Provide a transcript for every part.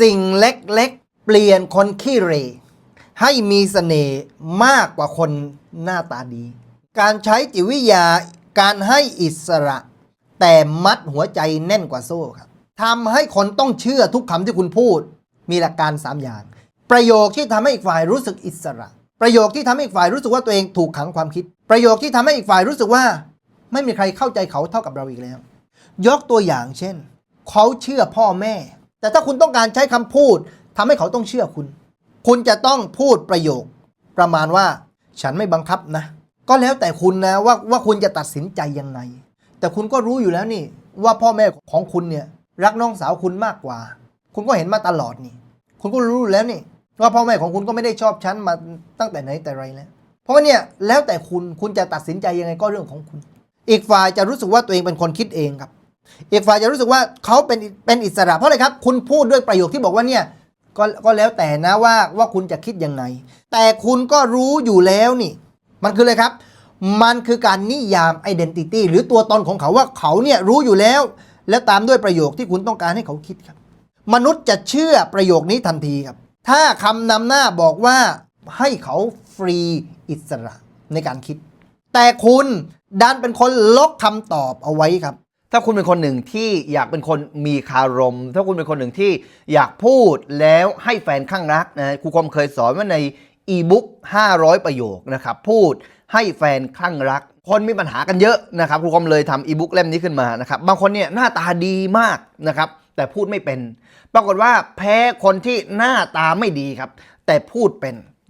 สิ่งเล็กๆ เปลี่ยนคนขี้เรให้มีเสน่ห์มากกว่าคนหน้าตาดี การใช้จิตวิทยาการให้อิสระ แต่มัดหัวใจแน่นกว่าโซ่ครับทำให้คนต้องเชื่อทุกคำที่คุณพูด มีหลักการ 3 อย่าง ประโยคที่ทำให้อีกฝ่ายรู้สึกอิสระ ประโยคที่ทำให้อีกฝ่ายรู้สึกว่าตัวเองถูกขังความคิด ประโยคที่ทำให้อีกฝ่ายรู้สึกว่า ไม่มีใครเข้าใจเขาเท่ากับเราอีกแล้ว ยกตัวอย่างเช่น เขาเชื่อพ่อแม่ แต่ถ้าคุณต้องการใช้คำพูดทำให้เขาต้องเชื่อคุณ คุณจะต้องพูดประโยค ประมาณว่า ฉันไม่บังคับนะ ก็แล้วแต่คุณนะว่าว่าคุณจะตัดสินใจยังไง แต่คุณก็รู้อยู่แล้วนี่ ว่าพ่อแม่ของคุณเนี่ยรักน้องสาวคุณมากกว่า คุณก็เห็นมาตลอดนี่ คุณก็รู้แล้วนี่ ว่าพ่อแม่ของคุณก็ไม่ได้ชอบฉันมาตั้งแต่ไหนแต่ไรแล้ว เพราะเนี่ยแล้วแต่คุณคุณจะตัดสินใจยังไงก็เรื่องของคุณ อีกฝ่ายจะรู้สึกว่าตัวเองเป็นคนคิดเองครับ อีกฝ่ายจะรู้สึกว่าเขาเป็นเป็นอิสระเพราะอะไรครับ คุณพูดด้วยประโยคที่บอกว่าเนี่ยก็ก็แล้วแต่นะว่าว่าคุณจะคิดยังไง แต่คุณก็รู้อยู่แล้วนี่ มันคืออะไรครับ มันคือการนิยาม identity หรือตัวตนของเขาว่าเขาเนี่ยรู้อยู่แล้ว แล้วตามด้วยประโยคที่คุณต้องการให้เขาคิดครับ มนุษย์จะเชื่อประโยคนี้ทันทีครับ ถ้าคำนำหน้าบอกว่าให้เขาฟรีอิสระในการคิด แต่คุณดันเป็นคนลบคำตอบเอาไว้ครับ ถ้าคุณเป็นคนหนึ่งที่อยากเป็นคนมีคารม ถ้าคุณเป็นคนหนึ่งที่อยากพูดแล้วให้แฟนข้างรักนะครูคมเคยสอนว่าในอีบุ๊ก500 ประโยคนะครับ พูดให้แฟนข้างรัก คนมีปัญหากันเยอะนะครับครูคมเลยทำอีบุ๊กเล่มนี้ขึ้นมานะครับ บางคนเนี่ยหน้าตาดีมากนะครับ แต่พูดไม่เป็น ปรากฏว่าแพ้คนที่หน้าตาไม่ดีครับ แต่พูดเป็น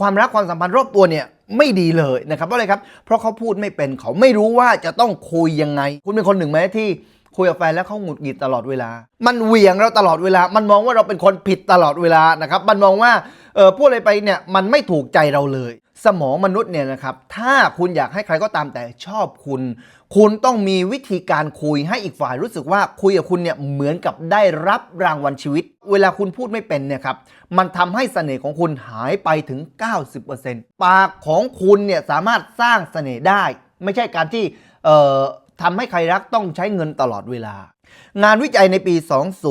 ความรักความสัมพันธ์รอบตัวเนี่ยไม่ดีเลยนะครับเพราะอะไรครับ เพราะเขาพูดไม่เป็นเขาไม่รู้ว่าจะต้องคุยยังไง คุณเป็นคนหนึ่งไหมที่คุยกับแฟนแล้วเขาหงุดหงิดตลอดเวลา มันเหวี่ยงเราตลอดเวลา มันมองว่าเราเป็นคนผิดตลอดเวลานะครับ มันมองว่าเออพูดอะไรไปเนี่ยมันไม่ถูกใจเราเลย สมองมนุษย์เนี่ยนะครับ ถ้าคุณอยากให้ใครก็ตามแต่ชอบคุณ คุณต้องมีวิธีการคุยให้อีกฝ่ายรู้สึกว่าคุยกับคุณเนี่ยเหมือนกับได้รับรางวัลชีวิต เวลาคุณพูดไม่เป็นเนี่ยครับ มันทำให้เสน่ห์ของคุณหายไปถึง 90%ปากของคุณเนี่ยสามารถสร้างเสน่ห์ได้ ไม่ใช่การที่เอ่อ ทำให้ใครรักต้องใช้เงินตลอดเวลา งานวิจัยในปี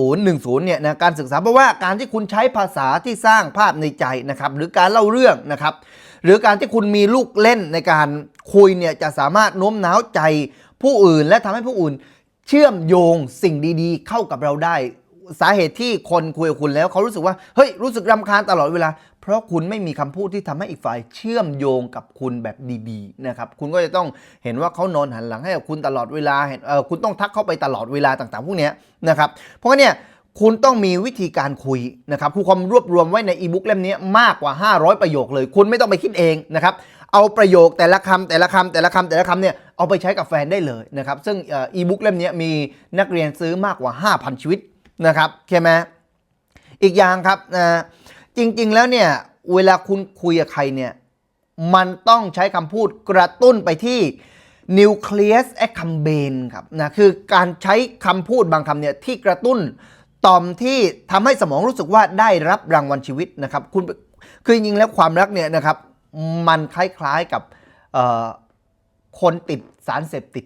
2010 เนี่ยนะการศึกษาเพราะว่าการที่คุณใช้ภาษาที่สร้างภาพในใจนะครับหรือการเล่าเรื่องนะครับหรือการที่คุณมีลูกเล่นในการคุยเนี่ยจะสามารถโน้มน้าวใจผู้อื่น และทำให้ผู้อื่น เชื่อมโยงสิ่งดีๆ เข้ากับเราได้ สาเหตุที่คนคุยกับคุณแล้วเขารู้สึกว่าเฮ้ยรู้สึกรำคาญตลอดเวลา เพราะคุณไม่มีคำพูดที่ทำให้อีกฝ่ายเชื่อมโยงกับคุณแบบดีๆนะครับคุณก็จะต้องเห็นว่าเขานอนหันหลังให้กับคุณตลอดเวลาเห็นเออคุณต้องทักเข้าไปตลอดเวลาต่างๆ พวกนี้นะครับเพราะงั้นเนี่ยคุณต้องมีวิธีการคุยนะครับครูความรวบรวมไว้ในอีบุ๊กเล่มนี้มากกว่า 500 ประโยคเลย คุณไม่ต้องไปคิดเองนะครับเอาประโยคแต่ละคำแต่ละคำแต่ละคำแต่ละคำเนี่ยเอาไปใช้กับแฟนได้เลยนะครับซึ่งอีบุ๊กเล่มนี้มีนักเรียนซื้อมากกว่า 5,000 ชีวิต นะครับใช่ไหมอีกอย่างครับนะจริง ๆ แล้วเนี่ยเวลาคุณคุยกับใครเนี่ยมันต้องใช้คำพูดกระตุ้นไปที่ nucleus accumbens ครับนะคือการใช้คำพูดบางคำเนี่ยที่กระตุ้นต่อมที่ทำให้สมองรู้สึกว่าได้รับรางวัลชีวิตนะครับคุณคือจริงๆแล้วความรักเนี่ยนะครับมันคล้ายๆกับคนติดสารเสพติด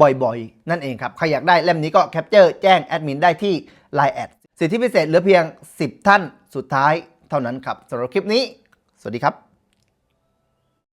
บ่อยๆ นั่นเองครับ ใครอยากได้เล่มนี้ก็แคปเจอร์แจ้งแอดมินได้ที่ Line แอดสิทธิพิเศษเหลือเพียง 10 ท่านสุดท้ายเท่านั้นครับสำหรับคลิปนี้ สวัสดีครับ